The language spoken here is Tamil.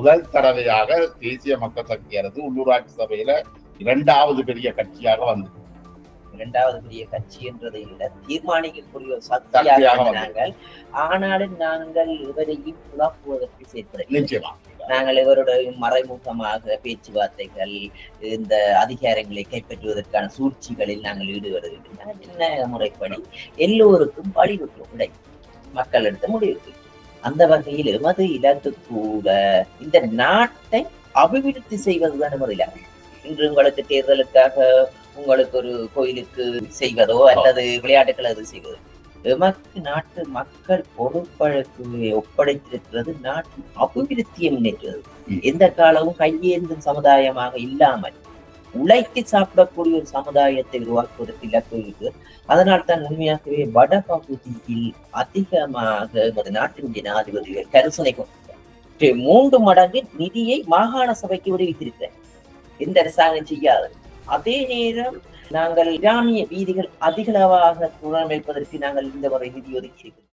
முதல் தடவையாக தேசிய மக்கள் சக்தி அரசு உள்ளூராட்சி சபையில இரண்டாவது பெரிய கட்சியாக வந்தது. இரண்டாவது பெரிய கட்சி என்றதை விட தீர்மானிக்கக்கூடிய ஒரு சக்தியாக. நாங்கள் ஆனாலும் நாங்கள் இவரையும் செயற்படுகிறோம் நிச்சயமா. நாங்கள் இவருடைய மறைமுகமாக பேச்சுவார்த்தைகள் இந்த அதிகாரங்களை கைப்பற்றுவதற்கான சூழ்ச்சிகளில் நாங்கள் ஈடுபடுகின்றன என்ன முறைப்படி? எல்லோருக்கும் வழிவிட்டு விடை மக்கள் எடுத்த முடிவு அந்த வகையில் எமது இலக்கு கூட இந்த நாட்டை அபிவிருத்தி செய்வதுதான் எமது இலக்கு இன்று உங்களுக்கு தேர்தலுக்காக உங்களுக்கு ஒரு கோயிலுக்கு செய்வதோ அல்லது விளையாட்டுகள் அது செய்வதோ எமக்கு நாட்டு மக்கள் பொறுப்பழக்கு ஒப்படைத்திருக்கிறது நாட்டின் அபிவிருத்தியை முன்னேற்றுவது ம். எந்த காலமும் கையேந்தும் சமுதாயமாக இல்லாமல் உழைத்து சாப்பிடக்கூடிய ஒரு சமுதாயத்தை உருவாக்குவதற்கு இலக்கு இருக்கு. அதனால் தான் உண்மையாகவே வட பகுதியில் அதிகமாக எமது நாட்டின் ஜனாதிபதிகள் கரிசனை கொண்டிருக்கிறார் மூன்று மடங்கு நிதியை மாகாண சபைக்கு விடுவித்திருக்கிறார் எந்த அரசாங்கம் செய்யாது அதே நேரம் நாங்கள் இராணிய வீதிகள் அதிகளவாக புனரமைப்பதற்கு நாங்கள் இந்த முறை நிதி ஒதுக்கி இருக்கிறோம்